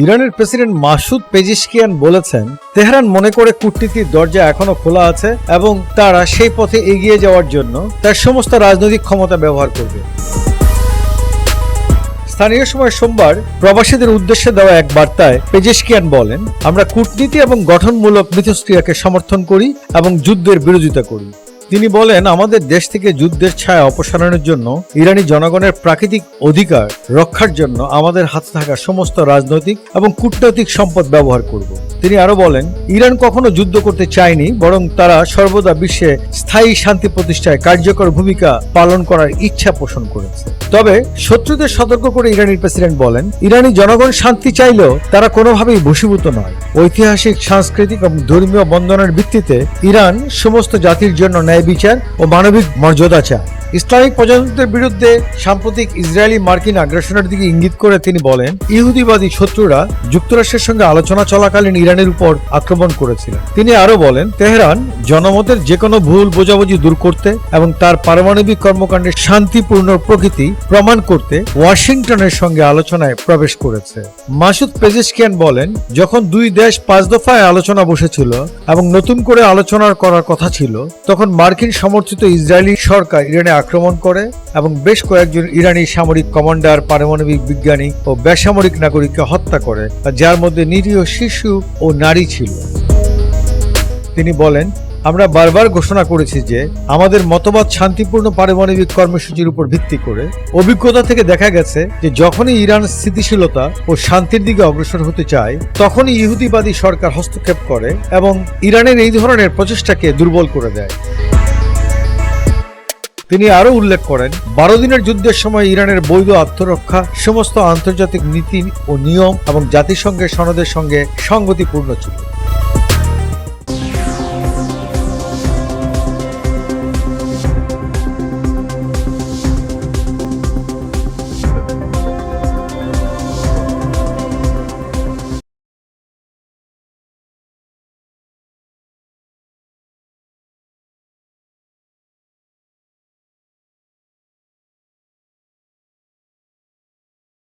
ইরানের president Masoud Pezeshkian বলেছেন, Tehran মনে করে কূটনীতির দরজা এখনও খোলা আছে এবং তারা সেই পথে এগিয়ে যাওয়ার জন্য তার সমস্ত রাজনৈতিক ক্ষমতা ব্যবহার করবে। স্থানীয় সময় সোমবার প্রবাসীদের উদ্দেশ্যে দেওয়া এক বার্তায় পেজেশকিয়ান বলেন, আমরা কূটনীতি এবং গঠনমূলক মিথস্ক্রিয়াকে সমর্থন করি এবং যুদ্ধের বিরোধিতা করি। তিনি বলেন, আমাদের দেশ থেকে যুদ্ধের ছায়া অপসারণের জন্য ইরানি জনগণের প্রাকৃতিক অধিকার রক্ষার জন্য আমাদের হাতে থাকা সমস্ত রাজনৈতিক এবং কূটনৈতিক সম্পদ ব্যবহার করব। তিনি আরও বলেন, ইরান কখনো যুদ্ধ করতে চায়নি, বরং তারা সর্বদা বিশ্বে স্থায়ী শান্তি প্রতিষ্ঠায় কার্যকর ভূমিকা পালন করার ইচ্ছা পোষণ করেছে। তবে শত্রুদের সতর্ক করে ইরানি প্রেসিডেন্ট বলেন, ইরানি জনগণ শান্তি চাইলেও তারা কোনোভাবেই বশীভূত নয়। ঐতিহাসিক, সাংস্কৃতিক এবং ধর্মীয় বন্ধনের ভিত্তিতে ইরান সমস্ত জাতির জন্য ন্যায় বিচার ও মানবিক মর্যাদা চায়। ইসলামিক প্রজাতন্ত্রের বিরুদ্ধে সাম্প্রতিক ইসরায়েলি মার্কিন আগ্রাসনের দিকে ইঙ্গিত করে তিনি বলেন, ইহুদিবাদী শত্রুরা যুক্তরাষ্ট্রের সঙ্গে আলোচনা চলাকালীন ইরানের উপর আক্রমণ করেছিলেন তিনি আরও বলেন, তেহরান জনমতের যে কোনো ভুল বোঝাবুঝি দূর করতে এবং তার পারমাণবিক কর্মকাণ্ডের শান্তিপূর্ণ প্রকৃতি প্রমাণ করতে ওয়াশিংটনের সঙ্গে আলোচনায় প্রবেশ করেছে। মাসুদ পেজিশকিয়ান বলেন, যখন দুই দেশ পাঁচ দফায় আলোচনা বসেছিল এবং নতুন করে আলোচনার করার কথা ছিল। তখন মার্কিন সমর্থিত ইসরায়েলি সরকার ইরানে আক্রমণ করে এবং বেশ কয়েকজন ইরানি সামরিক কমান্ডার, পারমাণবিক বিজ্ঞানী ও বেসামরিক নাগরিককে হত্যা করে, যার মধ্যে নিরীহ শিশু ও নারী ছিল। তিনি বলেন আমরা বারবার ঘোষণা করেছি যে আমাদের মতবাদ শান্তিপূর্ণ পারমাণবিক কর্মসূচির উপর ভিত্তি করে অভিজ্ঞতা থেকে দেখা গেছে যে যখনই ইরান স্থিতিশীলতা ও শান্তির দিকে অগ্রসর হতে চায়, তখনই ইহুদিবাদী সরকার হস্তক্ষেপ করে এবং ইরানের এই ধরনের প্রচেষ্টাকে দুর্বল করে দেয়। তিনি আরও উল্লেখ করেন, বারো দিনের যুদ্ধের সময় ইরানের বৈধ আত্মরক্ষা, সমস্ত আন্তর্জাতিক নীতি ও নিয়ম এবং জাতিসংঘের সনদের সঙ্গে সংগতিপূর্ণ ছিল।